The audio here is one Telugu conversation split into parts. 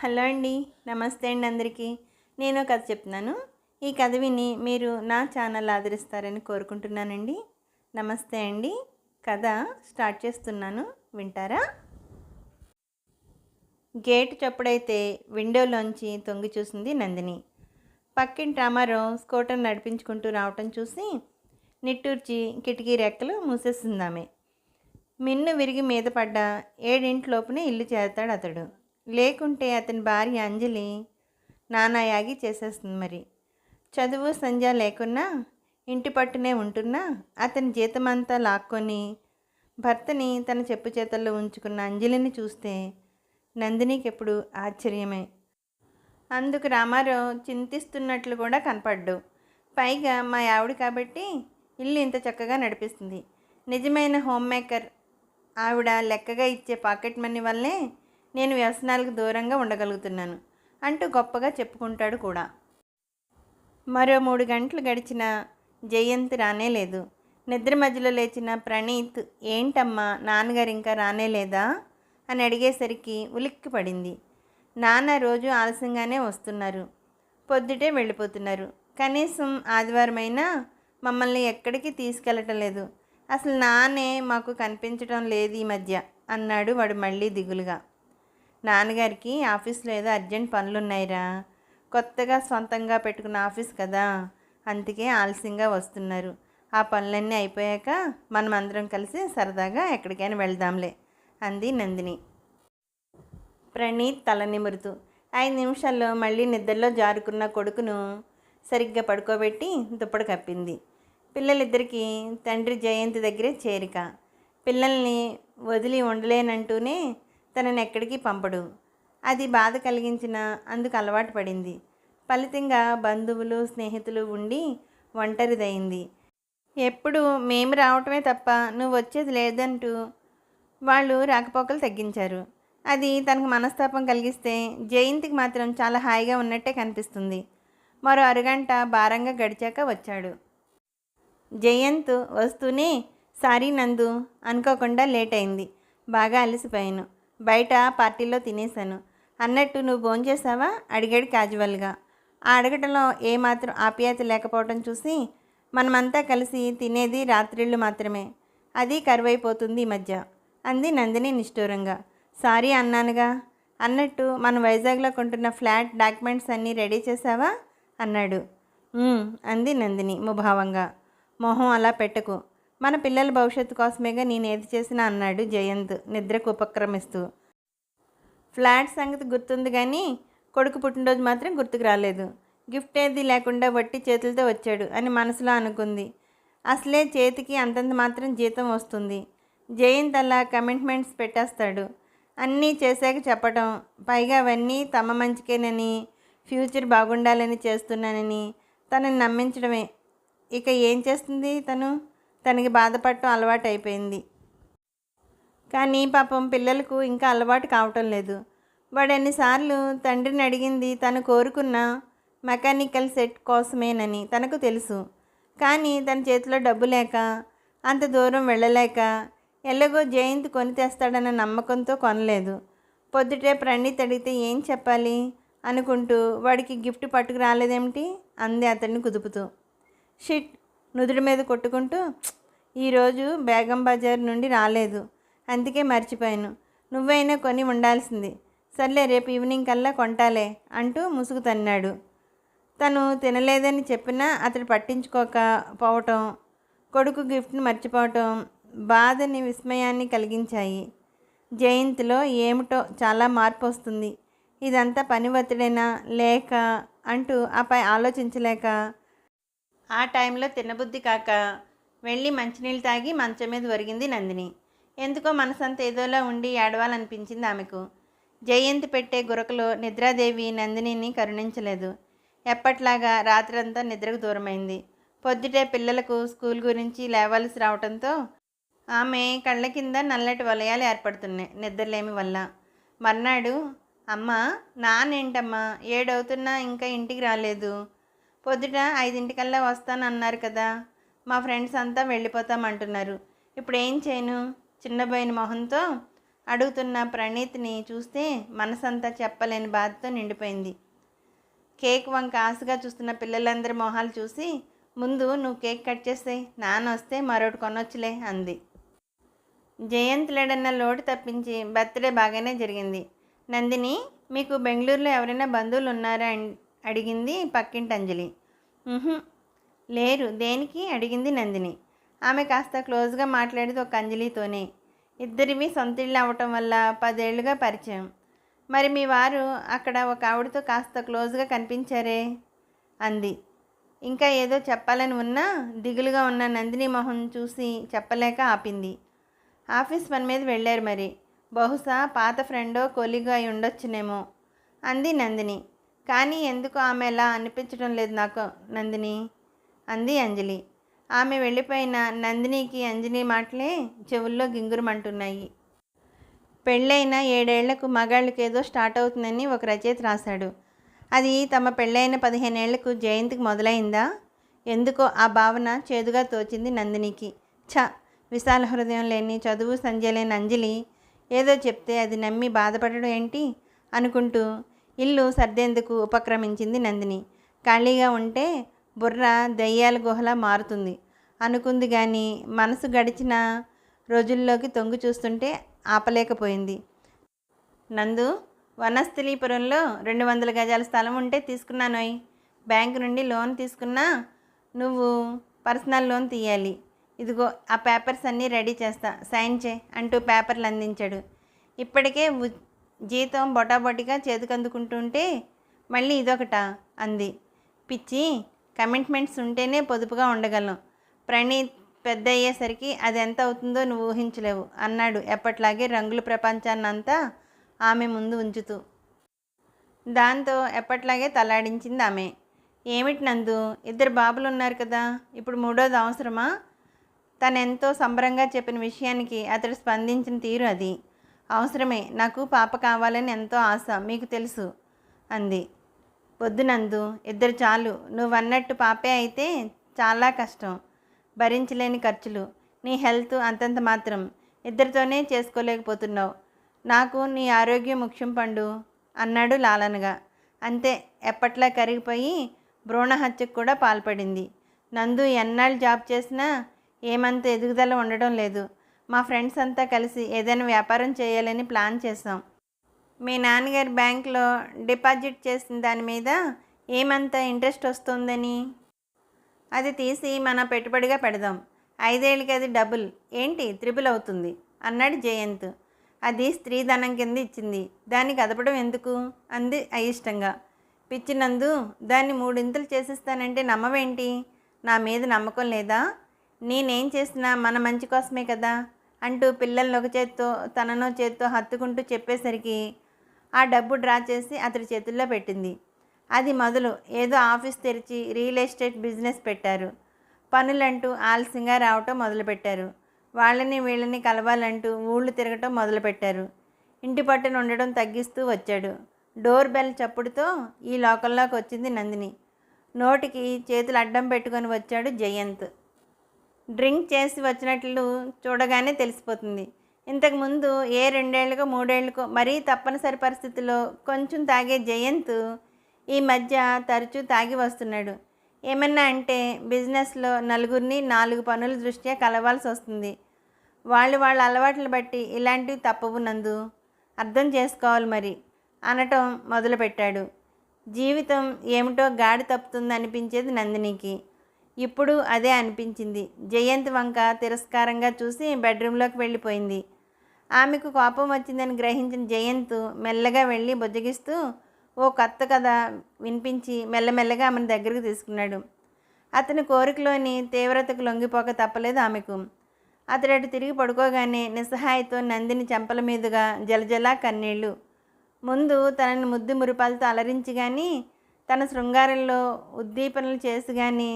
హలో అండి నమస్తే అండి అందరికీ. నేను కథ చెప్తున్నాను. ఈ కథ విని మీరు నా ఛానల్ ఆదరిస్తారని కోరుకుంటున్నానండి. నమస్తే అండి కథ స్టార్ట్ చేస్తున్నాను. వింటారా? గేట్ చప్పుడైతే విండోలోంచి తొంగి చూసింది నందిని. పక్కింటి రామారావు స్కూటర్ నడిపించుకుంటూ రావటం చూసి నిట్టూర్చి కిటికీ రెక్కలు మూసేసిందామె మిన్ను విరిగి మీద పడ్డ ఏడింట్లోపునే ఇల్లు చేరతాడు అతడు. లేకుంటే అతని భార్య అంజలి నానా యాగి చేసేస్తుంది మరి. చదువు సంధ్య లేకున్నా ఇంటి పట్టునే ఉంటున్నా అతని జీతమంతా లాక్కొని భర్తని తన చెప్పు చేతల్లో ఉంచుకున్న అంజలిని చూస్తే నందినికి ఎప్పుడు ఆశ్చర్యమే. అందుకు రామారావు చింతిస్తున్నట్లు కూడా కనపడ్డు. పైగా మా ఆవిడ కాబట్టి ఇల్లు ఇంత చక్కగా నడిపిస్తుంది. నిజమైన హోమ్ మేకర్ ఆవిడ లెక్కగా ఇచ్చే పాకెట్ మనీ వల్లే నేను వ్యసనాలకు దూరంగా ఉండగలుగుతున్నాను అంటూ గొప్పగా చెప్పుకుంటాడు కూడా. మరో మూడు గంటలు గడిచిన జయంత్ రానే లేదు. నిద్ర మధ్యలో లేచిన ప్రణీత్ ఏంటమ్మా నాన్నగారు ఇంకా రానే లేదా? అని అడిగేసరికి ఉలిక్కి పడింది. నాన్న రోజు ఆలస్యంగానే వస్తున్నారు. పొద్దుటే వెళ్ళిపోతున్నారు. కనీసం ఆదివారమైనా మమ్మల్ని ఎక్కడికి తీసుకెళ్ళటం లేదు. అసలు నాన్నే మాకు కనిపించడం లేదు ఈ మధ్య అన్నాడు వాడు మళ్ళీ దిగులుగా. నాన్నగారికి ఆఫీస్లో ఏదో అర్జెంట్ పనులున్నాయిరా. కొత్తగా సొంతంగా పెట్టుకున్న ఆఫీస్ కదా. అందుకే ఆలస్యంగా వస్తున్నారు. ఆ పనులన్నీ అయిపోయాక మనం అందరం కలిసి సరదాగా ఎక్కడికైనా వెళ్దాంలే అంది నందిని. ప్రణీత్ తల నిమురుతూ ఐదు నిమిషాల్లో మళ్ళీ నిద్రలో జారుకున్న కొడుకును సరిగ్గా పడుకోబెట్టి దుప్పటి కప్పింది. పిల్లలిద్దరికీ తండ్రి జయంతి దగ్గరే చేరిక. పిల్లల్ని వదిలి ఉండలేనంటూనే తనని ఎక్కడికి పంపడు. అది బాధ కలిగించిన అందుకు అలవాటు పడింది. ఫలితంగా బంధువులు స్నేహితులు ఉండి ఒంటరిదయింది. ఎప్పుడు మేము రావటమే తప్ప నువ్వు వచ్చేది లేదంటూ వాళ్ళు రాకపోకలు తగ్గించారు. అది తనకు మనస్తాపం కలిగిస్తే జయంతికి మాత్రం చాలా హాయిగా ఉన్నట్టే కనిపిస్తుంది. మరో అరగంట భారంగా గడిచాక వచ్చాడు. జయంత్ వస్తూనే సారీ నందు అనుకోకుండా లేట్ అయింది. బాగా అలసిపోయాను. బయట పార్టీలో తినేశాను. అన్నట్టు నువ్వు భోంచేసావా అడిగాడు క్యాజువల్గా ఆ అడగటంలో ఏమాత్రం ఆప్యాయత లేకపోవడం చూసి మనమంతా కలిసి తినేది రాత్రిళ్ళు మాత్రమే. అది కరువైపోతుంది ఈ మధ్య అంది నందిని నిష్ఠూరంగా. సారీ అన్నానుగా. అన్నట్టు మనం వైజాగ్లో కొంటున్న ఫ్లాట్ డాక్యుమెంట్స్ అన్నీ రెడీ చేసావా అన్నాడు. అంది నందిని ముభావంగా. మొహం అలా పెట్టకు. మన పిల్లల భవిష్యత్తు కోసమేగా నేను ఏది చేసినా అన్నాడు జయంత్ నిద్రకు ఉపక్రమిస్తూ. ఫ్లాట్ సంగతి గుర్తుంది కానీ కొడుకు పుట్టినరోజు మాత్రం గుర్తుకు రాలేదు. గిఫ్ట్ ఏది లేకుండా వట్టి చేతులతో వచ్చాడు అని మనసులో అనుకుంది. అసలే చేతికి అంతంత మాత్రం జీతం వస్తుంది. జయంత్ అలా కమిట్మెంట్స్ పెట్టేస్తాడు. అన్నీ చేశాక చెప్పటం పైగా అవన్నీ తమ మంచికేనని ఫ్యూచర్ బాగుండాలని చేస్తున్నానని తనని నమ్మించడమే. ఇక ఏం చేస్తుంది తను? తనకి బాధపడటం అలవాటు అయిపోయింది కానీ పాపం పిల్లలకు ఇంకా అలవాటు కావటం లేదు. వాడు ఎన్నిసార్లు తండ్రిని అడిగింది తను కోరుకున్న మెకానికల్ సెట్ కోసమేనని తనకు తెలుసు. కానీ తన చేతిలో డబ్బు లేక అంత దూరం వెళ్ళలేక ఎలాగో జయంత్ కొని తెస్తాడన్న నమ్మకంతో కొనలేదు. పొద్దుటే ప్రణీత్ అడిగితే ఏం చెప్పాలి అనుకుంటూ వాడికి గిఫ్ట్ పట్టుకు రాలేదేమిటి అంది అతన్ని కుదుపుతూ. షిట్ నుదుడి మీద కొట్టుకుంటూ ఈరోజు బేగం బజార్ నుండి రాలేదు. అందుకే మర్చిపోయాను. నువ్వైనా కొని ఉండాల్సింది. సర్లే రేపు ఈవినింగ్ కల్లా కొంటాలే అంటూ ముసుగు తన్నాడు. తను తినలేదని చెప్పినా అతడు పట్టించుకోకపోవటం కొడుకు గిఫ్ట్ని మర్చిపోవటం బాధని విస్మయాన్ని కలిగించాయి. జయంతిలో ఏమిటో చాలా మార్పు వస్తుంది ఇదంతా పని ఒత్తిడేనా లేక అంటూ ఆపై ఆలోచించలేక ఆ టైంలో తినబుద్ధి కాక వెళ్ళి మంచినీళ్ళు తాగి మంచం మీద ఒరిగింది నందిని. ఎందుకో మనసంత ఏదోలా ఉండి ఏడవాలనిపించింది ఆమెకు. జయంతి పెట్టే గురకలో నిద్రాదేవి నందినిని కరుణించలేదు. ఎప్పట్లాగా రాత్రంతా నిద్రకు దూరమైంది. పొద్దుటే పిల్లలకు స్కూల్ గురించి లేవాల్సి రావడంతో ఆమె కళ్ళ కింద నల్లటి వలయాలు ఏర్పడుతున్నాయి నిద్రలేమి వల్ల. మర్నాడు అమ్మ నానేంటమ్మా ఏడవుతున్నా ఇంకా ఇంటికి రాలేదు. పొద్దుట ఐదింటికల్లా వస్తానన్నారు కదా. మా ఫ్రెండ్స్ అంతా వెళ్ళిపోతామంటున్నారు. ఇప్పుడు ఏం చేయను చిన్నబోయిన మొహంతో అడుగుతున్న ప్రణీత్ని చూస్తే మనసంతా చెప్పలేని బాధతో నిండిపోయింది. కేక్ వంక ఆశగా చూస్తున్న పిల్లలందరి మొహాలు చూసి ముందు నువ్వు కేక్ కట్ చేస్తే నాన్న వస్తే మరొకటి కొనొచ్చులే అంది. జయంత్ లేడన్న లోటు తప్పించి బర్త్డే బాగానే జరిగింది. నందిని మీకు బెంగళూరులో ఎవరైనా బంధువులు ఉన్నారా అడిగింది పక్కింటి అంజలి లేరు. దేనికి? అడిగింది నందిని. ఆమె కాస్త క్లోజ్గా మాట్లాడేది ఒక అంజలితోనే. ఇద్దరివి సొంత ఇళ్ళు అవ్వటం వల్ల పదేళ్ళుగా పరిచయం. మరి మీ వారు అక్కడ ఒక ఆవిడతో కాస్త క్లోజ్గా కనిపించారే? అంది. ఇంకా ఏదో చెప్పాలని ఉన్నా దిగులుగా ఉన్న నందిని మొహం చూసి చెప్పలేక ఆపింది. ఆఫీస్ పని మీద వెళ్ళారు మరి. బహుశా పాత ఫ్రెండో కొలిగా అయి ఉండొచ్చునేమో అంది నందిని. కానీ ఎందుకు ఆమె ఎలా అనిపించడం లేదు నాకు నందిని? అంది అంజలి. ఆమె వెళ్ళిపోయిన నందినికి అంజలి మాటలే చెవుల్లో గింగురమంటున్నాయి. పెళ్ళైన ఏడేళ్ళకు మగాళ్ళకి ఏదో స్టార్ట్ అవుతుందని ఒక రచయిత రాశాడు. అది తమ పెళ్ళైన పదిహేనేళ్ళకు జయంతికి మొదలైందా? ఎందుకో ఆ భావన చేదుగా తోచింది నందినికి. ఛ! విశాల హృదయం లేని చదువు సంధ్య లేని అంజలి ఏదో చెప్తే అది నమ్మి బాధపడడం ఏంటి? అనుకుంటూ ఇల్లు సర్దేందుకు ఉపక్రమించింది నందిని. ఖాళీగా ఉంటే బుర్ర దయ్యాల గుహలా మారుతుంది. అనుకుంది కానీ మనసు గడిచిన రోజుల్లోకి తొంగి చూస్తుంటే ఆపలేకపోయింది. నందు వనస్థలీపురంలో రెండు వందల గజాల స్థలం ఉంటే తీసుకున్నానోయ్. బ్యాంకు నుండి లోన్ తీసుకున్నా నువ్వు పర్సనల్ లోన్ తీయాలి. ఇదిగో ఆ పేపర్స్ అన్నీ రెడీ చేస్తా. సైన్ చే అంటూ పేపర్లు అందించాడు. ఇప్పటికే జీతం బొటాబొటిగా చేతికందుకుంటుంటే మళ్ళీ ఇదొకట అంది. పిచ్చి కమిట్మెంట్స్ ఉంటేనే పొదుపుగా ఉండగలం. ప్రణీత్ పెద్ద అయ్యేసరికి అది ఎంత అవుతుందో నువ్వు ఊహించలేవు అన్నాడు ఎప్పట్లాగే రంగుల ప్రపంచాన్నంతా ఆమె ముందు ఉంచుతూ. దాంతో ఎప్పట్లాగే తలాడించింది ఆమె. ఏమిటి నందు ఇద్దరు బాబులు ఉన్నారు కదా ఇప్పుడు మూడోది అవసరమా? తనెంతో సంబరంగా చెప్పిన విషయానికి అతడు స్పందించిన తీరు అది. అవసరమే. నాకు పాప కావాలని ఎంతో ఆశ. మీకు తెలుసు అంది. పొద్దునందు ఇద్దరు చాలు. నువ్వన్నట్టు పాపే అయితే చాలా కష్టం. భరించలేని ఖర్చులు. నీ హెల్త్ అంతంత మాత్రం. ఇద్దరితోనే చేసుకోలేకపోతున్నావు. నాకు నీ ఆరోగ్యం ముఖ్యం పండు అన్నాడు లాలనగా. అంతే ఎప్పట్లా కరిగిపోయి భ్రూణ హత్యకు కూడా పాల్పడింది. నందు ఎన్నాళ్ళు జాబ్ చేసినా ఏమంత ఎదుగుదల ఉండడం లేదు. మా ఫ్రెండ్స్ అంతా కలిసి ఏదైనా వ్యాపారం చేయాలని ప్లాన్ చేసాం మీ నాన్నగారి బ్యాంక్లో డిపాజిట్ చేసిన దాని మీద ఏమంత ఇంట్రెస్ట్ వస్తుందని? అది తీసి మన పెట్టుబడిగా పెడదాం. ఐదేళ్ళకి అది డబుల్. ఏంటి? త్రిబుల్ అవుతుంది. అన్నాడు జయంత్. అది స్త్రీధనం కింద ఇచ్చింది. దాన్ని కదపడం ఎందుకు? అంది అయిష్టంగా. పిచ్చినందు దాన్ని మూడింతలు చేసిస్తానంటే నమ్మవేంటి? నా మీద నమ్మకం లేదా? నేనేం చేసినా మన మంచి కోసమే కదా? అంటూ పిల్లల్ని ఒక చేత్తో తననో చేత్తో హత్తుకుంటూ చెప్పేసరికి ఆ డబ్బు డ్రా చేసి అతడి చేతుల్లో పెట్టింది. అది మొదలు ఏదో ఆఫీస్ తెరిచి రియల్ ఎస్టేట్ బిజినెస్ పెట్టారు. పనులంటూ ఆలస్యంగా రావటం మొదలుపెట్టారు. వాళ్ళని వీళ్ళని కలవాలంటూ ఊళ్ళు తిరగటం మొదలుపెట్టారు. ఇంటి పట్టున ఉండడం తగ్గిస్తూ వచ్చాడు. డోర్ బెల్ చప్పుడుతో ఈ లోకల్లోకి వచ్చింది నందిని. నోటికి చేతులు అడ్డం పెట్టుకొని వచ్చాడు జయంత్. డ్రింక్ చేసి వచ్చినట్లు చూడగానే తెలిసిపోతుంది. ఇంతకుముందు ఏ రెండేళ్ళకో మూడేళ్ళకో మరీ తప్పనిసరి పరిస్థితుల్లో కొంచెం తాగే జయంత్ ఈ మధ్య తరచూ తాగి వస్తున్నాడు. ఏమన్నా అంటే బిజినెస్లో నలుగురిని నాలుగు పనుల దృష్ట్యా కలవాల్సి వస్తుంది. వాళ్ళు వాళ్ళ అలవాట్లు బట్టి ఇలాంటివి తప్పవు నందు. అర్థం చేసుకోవాలి మరి అనటం మొదలుపెట్టాడు. జీవితం ఏమిటో గాడి తప్పుతుంది అనిపించేది నందినికి. ఇప్పుడు అదే అనిపించింది. జయంత్ వంక తిరస్కారంగా చూసి బెడ్రూమ్లోకి వెళ్ళిపోయింది. ఆమెకు కోపం వచ్చిందని గ్రహించిన జయంత్ మెల్లగా వెళ్ళి బుజ్జగిస్తూ ఓ కొత్త కథ వినిపించి మెల్లమెల్లగా ఆమెను దగ్గరికి తీసుకున్నాడు. అతని కోరికలోని తీవ్రతకు లొంగిపోక తప్పలేదు ఆమెకు. అతడు అటు తిరిగి పడుకోగానే నిస్సహాయతో నందిని చెంపల మీదుగా జలజలా కన్నీళ్ళు ముందు తనని ముద్దు మురిపాలతో అలరించి కానీ తన శృంగారంలో ఉద్దీపనలు చేసి కానీ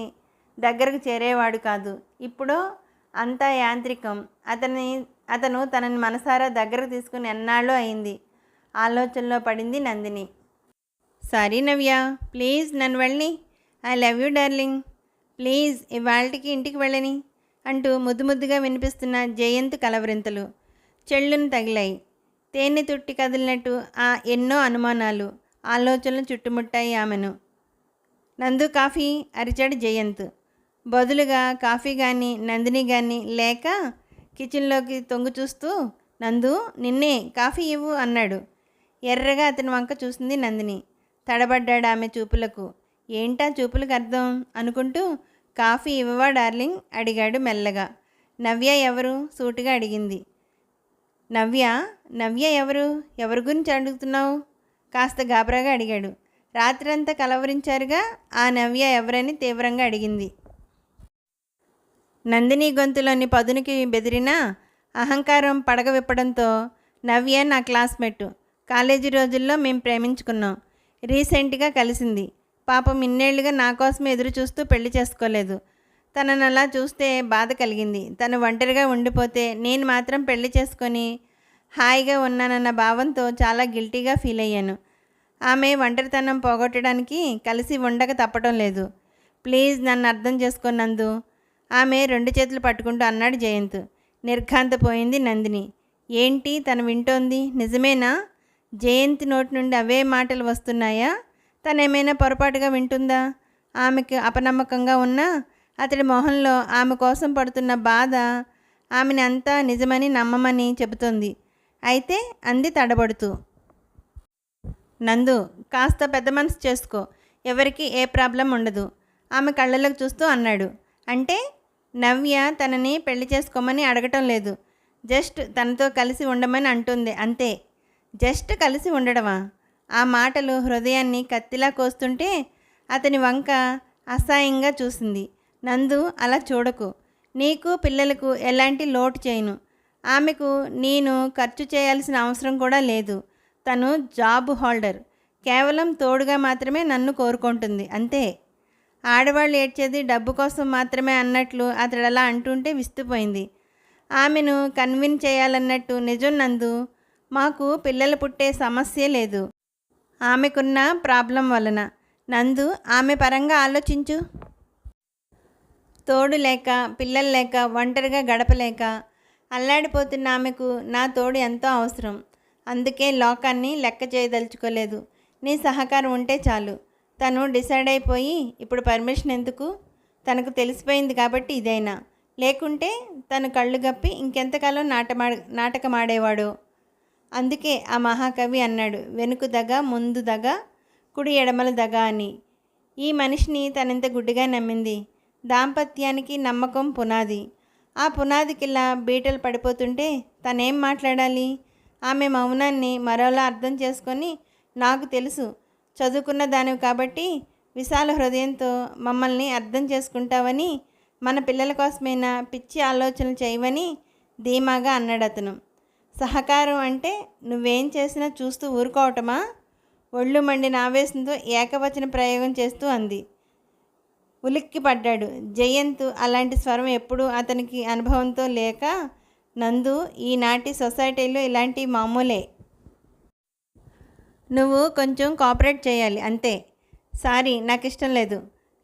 దగ్గరకు చేరేవాడు కాదు. ఇప్పుడు అంతా యాంత్రికం. అతని అతను తనని మనసారా దగ్గరకు తీసుకుని ఎన్నాళ్ళు అయింది? ఆలోచనలో పడింది నందిని. సారీ నవ్య ప్లీజ్ నన్ను వెళ్ళని. I love you darling. Please ఇవాళకి ఇంటికి వెళ్ళని అంటూ ముద్దు ముద్దుగా వినిపిస్తున్న జయంత్ కలవరింతలు. చెళ్ళును తగిలాయి. తేనె తుట్టి కదిలినట్టు ఆ ఎన్నో అనుమానాలు ఆలోచనలు చుట్టుముట్టాయి ఆమెను. నందు కాఫీ అరిచాడు జయంత్. బదులుగా కాఫీ కానీ నందిని కానీ లేక కిచెన్లోకి తొంగు చూస్తూ నందు నిన్నే కాఫీ ఇవ్వు అన్నాడు. ఎర్రగా అతని వంక చూసింది నందిని. తడబడ్డాడు ఆమె చూపులకు. ఏంటా చూపులకు అర్థం? అనుకుంటూ కాఫీ ఇవ్వవా డార్లింగ్? అడిగాడు మెల్లగా. నవ్య ఎవరు? సూటిగా అడిగింది. నవ్య? నవ్య ఎవరు? ఎవరి గురించి అడుగుతున్నావు? కాస్త గాబరాగా అడిగాడు. రాత్రంతా కలవరించారుగా? ఆ నవ్య ఎవరని తీవ్రంగా అడిగింది. నందిని గొంతులోని పదునికి బెదిరిన అహంకారం పడగ విప్పడంతో నవ్య నా క్లాస్మేట్. కాలేజీ రోజుల్లో మేము ప్రేమించుకున్నాం. రీసెంట్గా కలిసింది. పాపం ఇన్నేళ్ళుగా నా కోసం ఎదురు చూస్తూ పెళ్ళి చేసుకోలేదు. తనను అలా చూస్తే బాధ కలిగింది. తను ఒంటరిగా ఉండిపోతే నేను మాత్రం పెళ్ళి చేసుకొని హాయిగా ఉన్నానన్న భావంతో చాలా గిల్టీగా ఫీల్ అయ్యాను ఆమె ఒంటరితనం పోగొట్టడానికి కలిసి ఉండక తప్పటం లేదు. ప్లీజ్ నన్ను అర్థం చేసుకున్నందు ఆమె రెండు చేతులు పట్టుకుంటూ అన్నాడు జయంత్. నిర్ఘాంతపోయింది నందిని. ఏంటి? తను వింటోంది. నిజమేనా? జయంతి నోటి నుండి అవే మాటలు వస్తున్నాయా? తనేమైనా పొరపాటుగా వింటుందా? ఆమెకు అపనమ్మకంగా ఉన్నా అతడి మొహంలో ఆమె కోసం పడుతున్న బాధ ఆమెని అంతా నిజమని నమ్మమని చెబుతోంది. అయితే అంది తడబడుతూ. నందు కాస్త పెద్ద మనసు చేసుకో. ఎవరికి ఏ ప్రాబ్లం ఉండదు. ఆమె కళ్ళలోకి చూస్తూ అన్నాడు. అంటే నవ్య తనని పెళ్ళి చేసుకోమని అడగటం లేదు. జస్ట్ తనతో కలిసి ఉండమని అంటుంది. అంతే. జస్ట్ కలిసి ఉండడమా? ఆ మాటలు హృదయాన్ని కత్తిలా కోస్తుంటే అతని వంక అసహాయంగా చూసింది. నందు అలా చూడకు. నీకు పిల్లలకు ఎలాంటి లోటు చేయను. ఆమెకు నేను ఖర్చు చేయాల్సిన అవసరం కూడా లేదు. తను జాబ్ హోల్డర్. కేవలం తోడుగా మాత్రమే నన్ను కోరుకుంటుంది. అంతే. ఆడవాళ్ళు ఏడ్చేది డబ్బు కోసం మాత్రమే అన్నట్లు అతడు అలా అంటుంటే విస్తుపోయింది. ఆమెను కన్విన్ చేయాలన్నట్టు నిజం నందు మాకు పిల్లలు పుట్టే సమస్య లేదు. ఆమెకున్న ప్రాబ్లం వలన. నందు ఆమె పరంగా ఆలోచించు. తోడు లేక పిల్లలు లేక ఒంటరిగా గడపలేక అల్లాడిపోతున్న ఆమెకు నా తోడు ఎంతో అవసరం. అందుకే లోకాన్ని లెక్క చేయదలుచుకోలేదు. నీ సహకారం ఉంటే చాలు. తను డిసైడ్ అయిపోయి ఇప్పుడు పర్మిషన్ ఎందుకు? తనకు తెలిసిపోయింది కాబట్టి ఇదైనా? లేకుంటే తను కళ్ళు గప్పి ఇంకెంతకాలం నాటమా నాటకమాడేవాడు? అందుకే ఆ మహాకవి అన్నాడు వెనుక దగ ముందు దగ కుడి ఎడమల దగ అని. ఈ మనిషిని తనంత గుడ్డిగా నమ్మింది. దాంపత్యానికి నమ్మకం పునాది. ఆ పునాదికిలా బీటలు పడిపోతుంటే తనేం మాట్లాడాలి? ఆమె మౌనాన్ని మరోలా అర్థం చేసుకొని నాకు తెలుసు చదువుకున్న దానివి కాబట్టి విశాల హృదయంతో మమ్మల్ని అర్థం చేసుకుంటావని మన పిల్లల కోసమైనా పిచ్చి ఆలోచనలు చేయవని ధీమాగా అన్నాడు అతను. సహకారం అంటే నువ్వేం చేసినా చూస్తూ ఊరుకోవటమా? ఒళ్ళు మండిన ఆవేశంతో ఏకవచన ప్రయోగం చేస్తూ అంది. ఉలిక్కి పడ్డాడు జయంత్ అలాంటి స్వరం ఎప్పుడూ అతనికి అనుభవంతో లేక నందు ఈనాటి సొసైటీలో ఇలాంటి మామూలే. నువ్వు కొంచెం కోఆపరేట్ చేయాలి అంతే. సారీ నాకు ఇష్టం లేదు.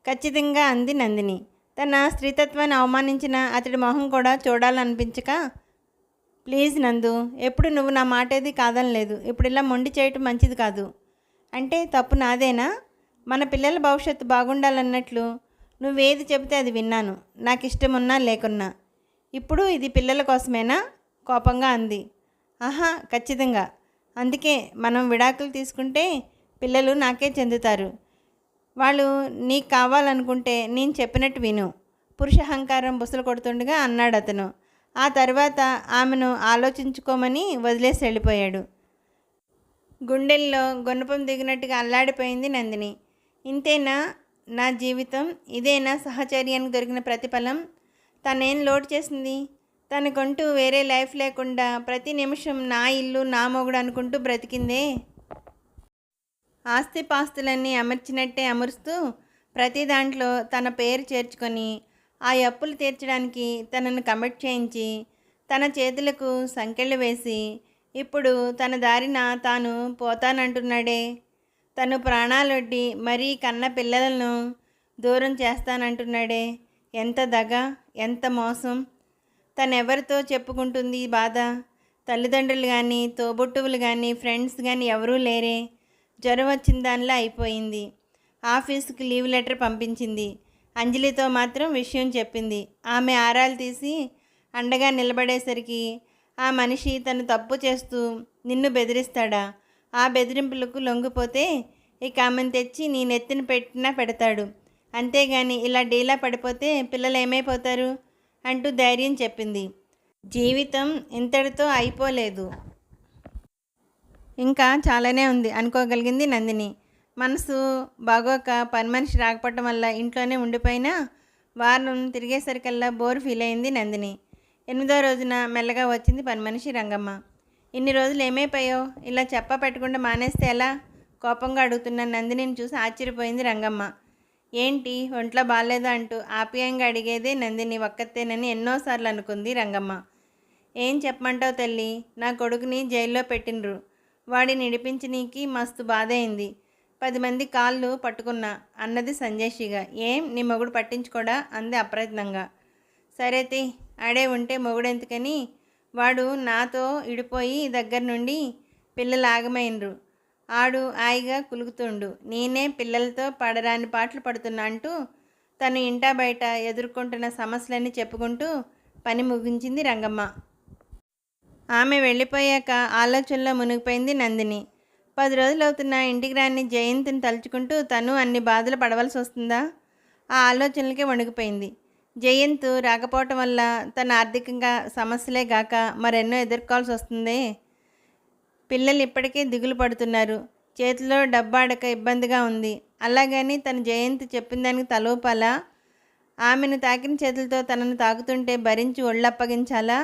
ఖచ్చితంగా అంది నందిని. తన స్త్రీతత్వాన్ని అవమానించిన అతడి మొహం కూడా చూడాలనిపించక ప్లీజ్ నందు ఎప్పుడు నువ్వు నా మాట ఏది కాదనలేదు ఇప్పుడు ఇలా మొండి చేయటం మంచిది కాదు. అంటే తప్పు నాదేనా? మన పిల్లల భవిష్యత్తు బాగుండాలన్నట్లు నువ్వేది చెబితే అది విన్నాను. నాకు ఇష్టమున్నా లేకున్నా. ఇప్పుడు ఇది పిల్లల కోసమేనా? కోపంగా అంది. ఆహా ఖచ్చితంగా. అందుకే మనం విడాకులు తీసుకుంటే పిల్లలు నాకే చెందుతారు. వాళ్ళు నీకు కావాలనుకుంటే నేను చెప్పినట్టు విను. పురుష అహంకారం బుసలు కొడుతుండగా అన్నాడు అతను ఆ తర్వాత ఆమెను ఆలోచించుకోమని వదిలేసి వెళ్ళిపోయాడు. గుండెల్లో గుణపం దిగినట్టుగా అల్లాడిపోయింది నందిని. ఇంతేనా? నా జీవితం ఇదేనా సహచర్యానికి దొరికిన ప్రతిఫలం? తనేం లోటు చేసింది? తనకంటూ వేరే లైఫ్ లేకుండా ప్రతి నిమిషం నా ఇల్లు నా మొగుడు అనుకుంటూ బ్రతికిందే. ఆస్తిపాస్తులన్నీ అమర్చినట్టే అమరుస్తూ ప్రతి దాంట్లో తన పేరు చేర్చుకొని ఆ అప్పులు తీర్చడానికి తనను కమిట్ చేయించి తన చేతులకు సంకెళ్ళు వేసి ఇప్పుడు తన దారిన తాను పోతానంటున్నాడే. తను ప్రాణాలొడ్డి మరీ కన్న పిల్లలను దూరం చేస్తానంటున్నాడే. ఎంత దగ ఎంత మోసం. తనెవరితో చెప్పుకుంటుంది బాధ? తల్లిదండ్రులు కానీ తోబుట్టువులు కానీ ఫ్రెండ్స్ కానీ ఎవరూ లేరే. జ్వరం వచ్చిన దానిలా అయిపోయింది. ఆఫీస్కి లీవ్ లెటర్ పంపించింది. అంజలితో మాత్రం విషయం చెప్పింది. ఆమె ఆరాలు తీసి అండగా నిలబడేసరికి ఆ మనిషి తను తప్పు చేస్తూ నిన్ను బెదిరిస్తాడా? ఆ బెదిరింపులకు లొంగిపోతే ఇక ఆమెను తెచ్చి నీ నెత్తిన పెట్టినా పెడతాడు. అంతేగాని ఇలా డీలా పడిపోతే పిల్లలు ఏమైపోతారు? అంటూ ధైర్యం చెప్పింది. జీవితం ఇంతటితో అయిపోలేదు. ఇంకా చాలానే ఉంది అనుకోగలిగింది నందిని. మనసు బాగోక పని మనిషి రాకపోవటం వల్ల ఇంట్లోనే ఉండిపోయినా వారం తిరిగేసరికల్లా బోర్ ఫీల్ అయింది నందిని. ఎనిమిదో రోజున మెల్లగా వచ్చింది పని మనిషి రంగమ్మ. ఇన్ని రోజులు ఏమైపోయావు? ఇలా చెప్ప పెట్టకుండా మానేస్తే ఎలా? కోపంగా అడుగుతున్న నందినిని చూసి ఆశ్చర్యపోయింది రంగమ్మ. ఏంటి? ఒంట్లో బాగాలేదా అంటూ ఆప్యాయంగా అడిగేదే నందిని ఒక్కతేనని ఎన్నోసార్లు అనుకుంది రంగమ్మ. ఏం చెప్పమంటావు తల్లి? నా కొడుకుని జైల్లో పెట్టిండ్రు. వాడిని నిడిపించనీకి మస్తు బాధ అయింది పది మంది కాళ్ళు పట్టుకున్నా అన్నది సంజయ్షిగా. ఏం? నీ మొగుడు పట్టించుకోడా? అంది అప్రయత్నంగా. సరేతి ఆడే ఉంటే మొగుడెందుకని? వాడు నాతో ఇడిపోయి దగ్గర నుండి పిల్లలు ఆగమైనరు ఆడు హాయిగా కులుకుతుండు. నేనే పిల్లలతో పడరాని పాటలు పడుతున్నా అంటూ తను ఇంటా బయట ఎదుర్కొంటున్న సమస్యలన్నీ చెప్పుకుంటూ పని ముగించింది రంగమ్మ. ఆమె వెళ్ళిపోయాక ఆలోచనలో మునిగిపోయింది నందిని. పది రోజులు అవుతున్న ఇంటికి రాని జయంతిని తలుచుకుంటూ తను అన్ని బాధలు పడవలసి వస్తుందా? ఆ ఆలోచనలకే వణిగిపోయింది. జయంత్ రాకపోవటం వల్ల తన ఆర్థికంగా సమస్యలే గాక మరెన్నో ఎదుర్కోవాల్సి వస్తుంది? పిల్లలు ఇప్పటికే దిగులు పడుతున్నారు. చేతిలో డబ్బాడక ఇబ్బందిగా ఉంది. అలాగని తన జయంతి చెప్పిన దానికి తలోపాలా ఆమెను తాకిన చేతులతో తనను తాకుతుంటే భరించి ఒళ్ళప్పగించాలా?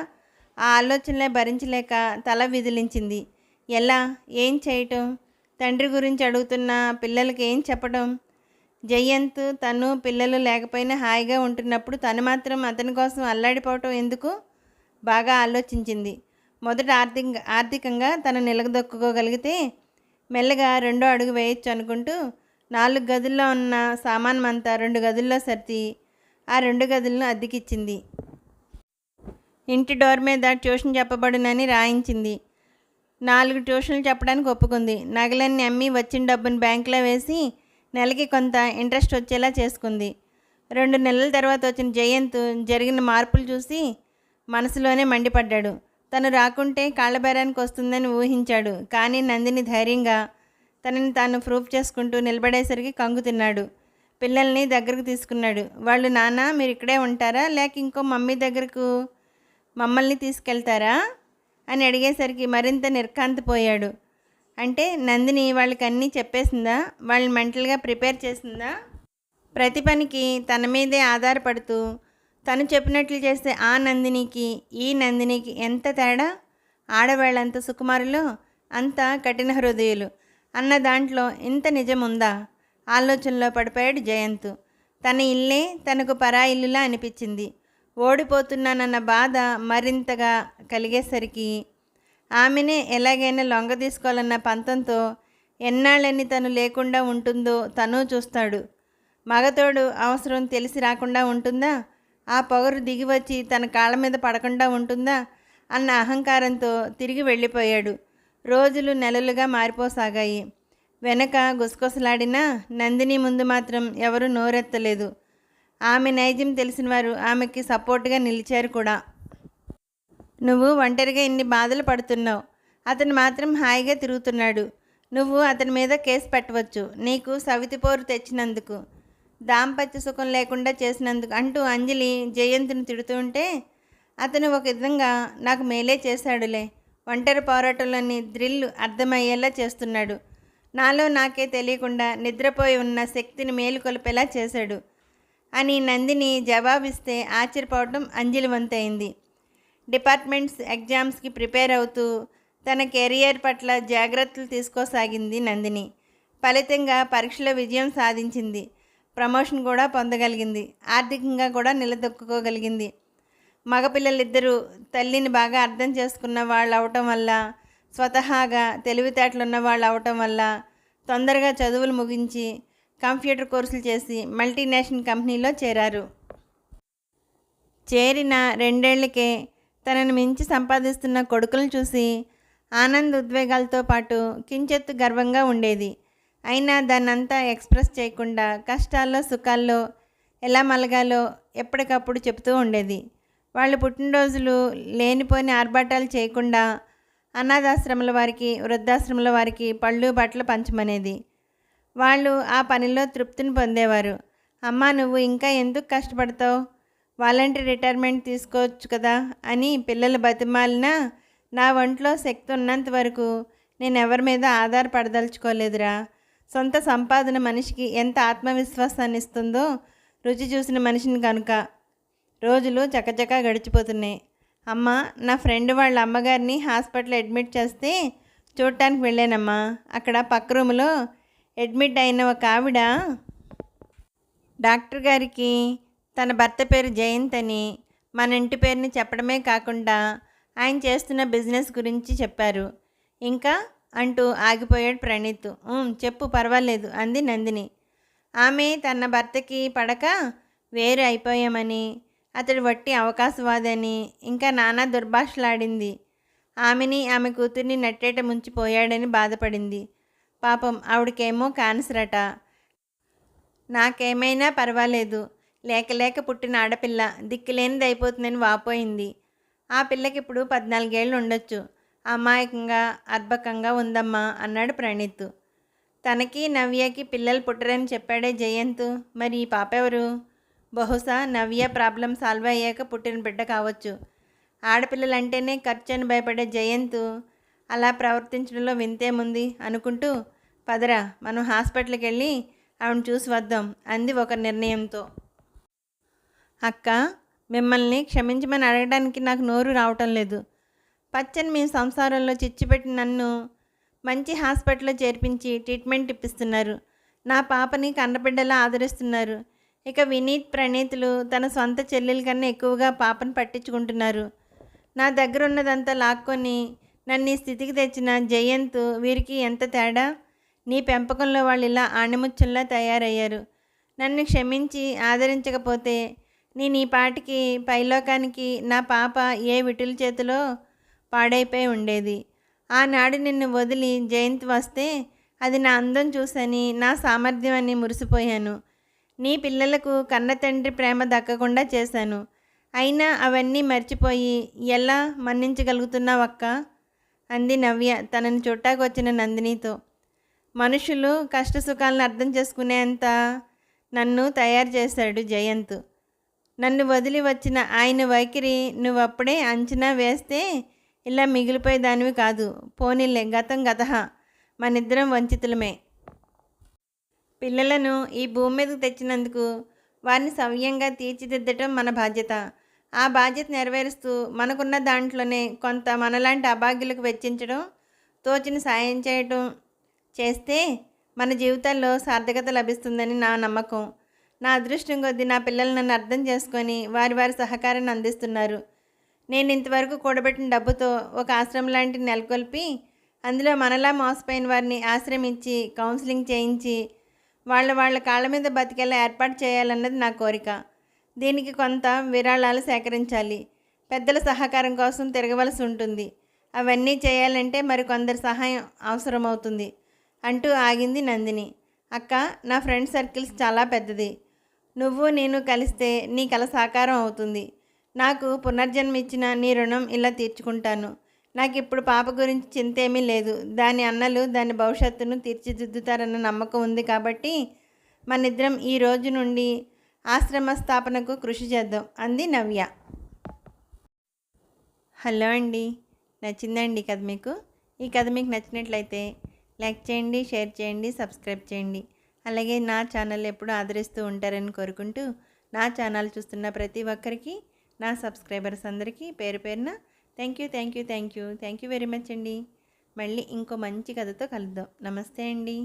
ఆ ఆలోచనలే భరించలేక తల విదిలించింది. ఎలా? ఏం చేయటం? తండ్రి గురించి అడుగుతున్న పిల్లలకి ఏం చెప్పడం జయంత్ తను పిల్లలు లేకపోయినా హాయిగా ఉంటున్నప్పుడు తను మాత్రం అతని కోసం అల్లాడిపోవటం ఎందుకు? బాగా ఆలోచించింది. మొదట ఆర్థిక ఆర్థికంగా తను నిలదొక్కుకోగలిగితే మెల్లగా రెండో అడుగు వేయొచ్చు అనుకుంటూ నాలుగు గదుల్లో ఉన్న సామానం అంతా రెండు గదుల్లో సర్ది ఆ రెండు గదులను అద్దెకిచ్చింది. ఇంటి డోర్ మీద ట్యూషన్ చెప్పబడునని రాయించింది. నాలుగు ట్యూషన్లు చెప్పడానికి ఒప్పుకుంది. నగలన్నీ అమ్మి వచ్చిన డబ్బును బ్యాంకులో వేసి నెలకి కొంత ఇంట్రెస్ట్ వచ్చేలా చేసుకుంది. రెండు నెలల తర్వాత వచ్చిన జయంత్ జరిగిన మార్పులు చూసి మనసులోనే మండిపడ్డాడు. తను రాకుంటే కాళ్ళబేరానికి వస్తుందని ఊహించాడు. కానీ నందిని ధైర్యంగా తనని తాను ప్రూఫ్ చేసుకుంటూ నిలబడేసరికి కంగు తిన్నాడు. పిల్లల్ని దగ్గరకు తీసుకున్నాడు. వాళ్ళు నాన్న మీరు ఇక్కడే ఉంటారా? లేక ఇంకో మమ్మీ దగ్గరకు మమ్మల్ని తీసుకెళ్తారా? అని అడిగేసరికి మరింత నిర్కాంతపోయాడు అంటే నందిని వాళ్ళకి అన్నీ చెప్పేసిందా? వాళ్ళని మెంటల్గా ప్రిపేర్ చేసిందా? ప్రతి పనికి తన మీదే ఆధారపడుతూ తను చెప్పినట్లు చేస్తే ఆ నందినికి ఈ నందినికి ఎంత తేడా? ఆడవాళ్ళంత సుకుమారులు అంత కఠిన హృదయులు. అన్న దాంట్లో ఇంత నిజం ఉందా ఆలోచనలో పడిపోయాడు జయంత్. తన ఇల్లే తనకు పరా ఇల్లులా అనిపించింది. ఓడిపోతున్నానన్న బాధ మరింతగా కలిగేసరికి ఆమెనే ఎలాగైనా లొంగ తీసుకోవాలన్న పంతంతో ఎన్నాళ్ళని తను లేకుండా ఉంటుందో తను చూస్తాడు. మగతోడు అవసరం తెలిసి రాకుండా ఉంటుందా? ఆ పొగరు దిగివచ్చి తన కాళ్ళ మీద పడకుండా ఉంటుందా అన్న అహంకారంతో తిరిగి వెళ్ళిపోయాడు. రోజులు నెలలుగా మారిపోసాగాయి. వెనక గుసగుసలాడినా నందిని ముందు మాత్రం ఎవరూ నోరెత్తలేదు. ఆమె నైజం తెలిసిన వారు ఆమెకి సపోర్ట్గా నిలిచారు కూడా. నువ్వు ఒంటరిగా ఇన్ని బాధలు పడుతున్నావు. అతను మాత్రం హాయిగా తిరుగుతున్నాడు. నువ్వు అతని మీద కేసు పెట్టవచ్చు. నీకు సవితిపోరు తెచ్చినందుకు. దాంపత్య సుఖం లేకుండా చేసినందుకు అంటూ అంజలి జయంత్ని తిడుతుంటే అతను ఒక విధంగా నాకు మేలే చేశాడులే. ఒంటరి పోరాటంలోని థ్రిల్ అర్థమయ్యేలా చేస్తున్నాడు. నాలో నాకే తెలియకుండా నిద్రపోయి ఉన్న శక్తిని మేలుకొలిపేలా చేశాడు అని నందిని జవాబిస్తే ఆశ్చర్యపోవడం అంజలి వంతైంది డిపార్ట్మెంట్స్ ఎగ్జామ్స్కి ప్రిపేర్ అవుతూ తన కెరియర్ పట్ల జాగ్రత్తలు తీసుకోసాగింది నందిని. ఫలితంగా పరీక్షలో విజయం సాధించింది. ప్రమోషన్ కూడా పొందగలిగింది. ఆర్థికంగా కూడా నిలదొక్కుకోగలిగింది. మగపిల్లలిద్దరూ తల్లిని బాగా అర్థం చేసుకున్న వాళ్ళు అవటం వల్ల స్వతహాగా తెలివితేటలు ఉన్న వాళ్ళు అవటం వల్ల తొందరగా చదువులు ముగించి కంప్యూటర్ కోర్సులు చేసి మల్టీనేషనల్ కంపెనీలో చేరారు. చేరిన రెండేళ్ళకే తనను మించి సంపాదిస్తున్న కొడుకులను చూసి ఆనంద్ ఉద్వేగాలతో పాటు కించెత్తు గర్వంగా ఉండేది. అయినా దాన్నంతా ఎక్స్ప్రెస్ చేయకుండా కష్టాల్లో సుఖాల్లో ఎలా మలగాలో ఎప్పటికప్పుడు చెప్తూ ఉండేది. వాళ్ళు పుట్టినరోజులు లేనిపోని ఆర్భాటాలు చేయకుండా అనాథాశ్రమాల వారికి వృద్ధాశ్రమాల వారికి పళ్ళు బట్టలు పంచమనేది. వాళ్ళు ఆ పనిలో తృప్తిని పొందేవారు. అమ్మ నువ్వు ఇంకా ఎందుకు కష్టపడతావు? వాలంటీర్ రిటైర్మెంట్ తీసుకోవచ్చు కదా అని పిల్లలు బతిమాలినా నా ఒంట్లో శక్తి ఉన్నంత వరకు నేను ఎవరి మీద ఆధారపడదలుచుకోలేదురా. సొంత సంపాదన మనిషికి ఎంత ఆత్మవిశ్వాసాన్ని ఇస్తుందో రుచి చూసిన మనిషిని కనుక రోజులు చకచకా గడిచిపోతున్నాయి. అమ్మ నా ఫ్రెండ్ వాళ్ళ అమ్మగారిని హాస్పిటల్ అడ్మిట్ చేస్తే చూడటానికి వెళ్ళానమ్మా. అక్కడ పక్క రూములో అడ్మిట్ అయిన ఒక ఆవిడ డాక్టర్ గారికి తన భర్త పేరు జయంత్ అని మన ఇంటి పేరుని చెప్పడమే కాకుండా ఆయన చేస్తున్న బిజినెస్ గురించి చెప్పారు. ఇంకా అంటూ ఆగిపోయాడు ప్రణీత్. చెప్పు పర్వాలేదు అంది నందిని. ఆమె తన భర్తకి పడక వేరు అయిపోయామని అతడు వట్టి అవకాశవాదని ఇంకా నానా దుర్భాషలాడింది. ఆమెని ఆమె కూతుర్ని నట్టేట ముంచిపోయాడని బాధపడింది. పాపం ఆవిడకేమో కాన్సరట నాకేమైనా పర్వాలేదు. లేక లేక పుట్టిన ఆడపిల్ల దిక్కులేనిది అయిపోతుందని వాపోయింది. ఆ పిల్లకి ఇప్పుడు పద్నాలుగేళ్ళు ఉండొచ్చు అమాయకంగా అర్భకంగా ఉందమ్మా అన్నాడు ప్రణీత్. తనకి నవ్యకి పిల్లలు పుట్టరని చెప్పాడే జయంత్. మరి ఈ పాప ఎవరు? బహుశా నవ్య ప్రాబ్లం సాల్వ్ అయ్యాక పుట్టిన బిడ్డ కావచ్చు. ఆడపిల్లలంటేనే ఖర్చు అని భయపడే జయంత్. అలా ప్రవర్తించడంలో వింతేముంది? అనుకుంటూ పదరా మనం హాస్పిటల్కి వెళ్ళి ఆవిడ చూసి వద్దాం అంది ఒక నిర్ణయంతో. అక్క మిమ్మల్ని క్షమించమని అడగడానికి నాకు నోరు రావటం లేదు. పచ్చని మీ సంసారంలో చిచ్చుపెట్టి నన్ను మంచి హాస్పిటల్లో చేర్పించి ట్రీట్మెంట్ ఇప్పిస్తున్నారు. నా పాపని కన్నబిడ్డలా ఆదరిస్తున్నారు. ఇక వినీత్ ప్రణీతులు తన సొంత చెల్లెల కన్నా ఎక్కువగా పాపను పట్టించుకుంటున్నారు. నా దగ్గర ఉన్నదంతా లాక్కొని నన్ను ఈ స్థితికి తెచ్చిన జయంత్ వీరికి ఎంత తేడా? నీ పెంపకంలో వాళ్ళు ఇలా ఆణిముత్యంలా తయారయ్యారు. నన్ను క్షమించి ఆదరించకపోతే నేను ఈ పాటికి పైలోకానికి నా పాప ఏ విటుల చేతిలో పాడైపోయి ఉండేది. ఆనాడు నిన్ను వదిలి జయంత్ వస్తే అది నా అందం చూసని నా సామర్థ్యం అని మురిసిపోయాను. నీ పిల్లలకు కన్న తండ్రి ప్రేమ దక్కకుండా చేశాను. అయినా అవన్నీ మర్చిపోయి ఎలా మన్నించగలుగుతున్నావక్క? అంది నవ్య తనని చుట్టాకొచ్చిన నందినితో. మనుషులు కష్ట సుఖాలను అర్థం చేసుకునేంత నన్ను తయారు చేశాడు జయంత్. నన్ను వదిలి వచ్చిన ఆయన వైఖరి నువ్వప్పుడే అంచనా వేస్తే ఇలా మిగిలిపోయే దానివి కాదు. పోనీలే గతం గతహ మనిద్దరం వంచితులమే. పిల్లలను ఈ భూమి మీదకు తెచ్చినందుకు వారిని సవ్యంగా తీర్చిదిద్దటం మన బాధ్యత. ఆ బాధ్యత నెరవేరుస్తూ మనకున్న దాంట్లోనే కొంత మనలాంటి అభాగ్యులకు వెచ్చించడం తోచిన సాయం చేయటం చేస్తే మన జీవితాల్లో సార్థకత లభిస్తుందని నా నమ్మకం. నా అదృష్టం కొద్దీ నా పిల్లలు నన్ను అర్థం చేసుకొని వారి వారి సహకారాన్ని అందిస్తున్నారు. నేను ఇంతవరకు కూడబెట్టిన డబ్బుతో ఒక ఆశ్రమం లాంటిది నెలకొల్పి అందులో మనలా మోసపోయిన వారిని ఆశ్రమించి కౌన్సిలింగ్ చేయించి వాళ్ళ వాళ్ళ కాళ్ళ మీద బతికేలా ఏర్పాటు చేయాలన్నది నా కోరిక. దీనికి కొంత విరాళాలు సేకరించాలి. పెద్దల సహకారం కోసం తిరగవలసి ఉంటుంది. అవన్నీ చేయాలంటే మరి కొందరి సహాయం అవసరమవుతుంది. అంటూ ఆగింది నందిని. అక్క నా ఫ్రెండ్ సర్కిల్స్ చాలా పెద్దది. నువ్వు నేను కలిస్తే నీ కల సాకారం అవుతుంది. నాకు పునర్జన్మ ఇచ్చిన నీ రుణం ఇలా తీర్చుకుంటాను. నాకు ఇప్పుడు పాప గురించి చింత ఏమీ లేదు. దాని అన్నలు దాని భవిష్యత్తును తీర్చిదిద్దుతారన్న నమ్మకం ఉంది కాబట్టి మనిద్దరం ఈ రోజు నుండి ఆశ్రమ స్థాపనకు కృషి చేద్దాం అంది నవ్య. హలో అండి. నచ్చిందండి కథ మీకు? ఈ కథ మీకు నచ్చినట్లయితే లైక్ చేయండి షేర్ చేయండి సబ్స్క్రైబ్ చేయండి. అలాగే నా ఛానల్ ఎప్పుడూ ఆదరిస్తూ ఉంటారని కోరుకుంటూ నా ఛానల్ చూస్తున్న ప్రతి ఒక్కరికి నా సబ్స్క్రైబర్స్ అందరికీ పేరు పేరున thank you thank you thank you thank you very much అండి. మళ్ళీ ఇంకో మంచి కథతో కలుద్దాం. నమస్తే అండి.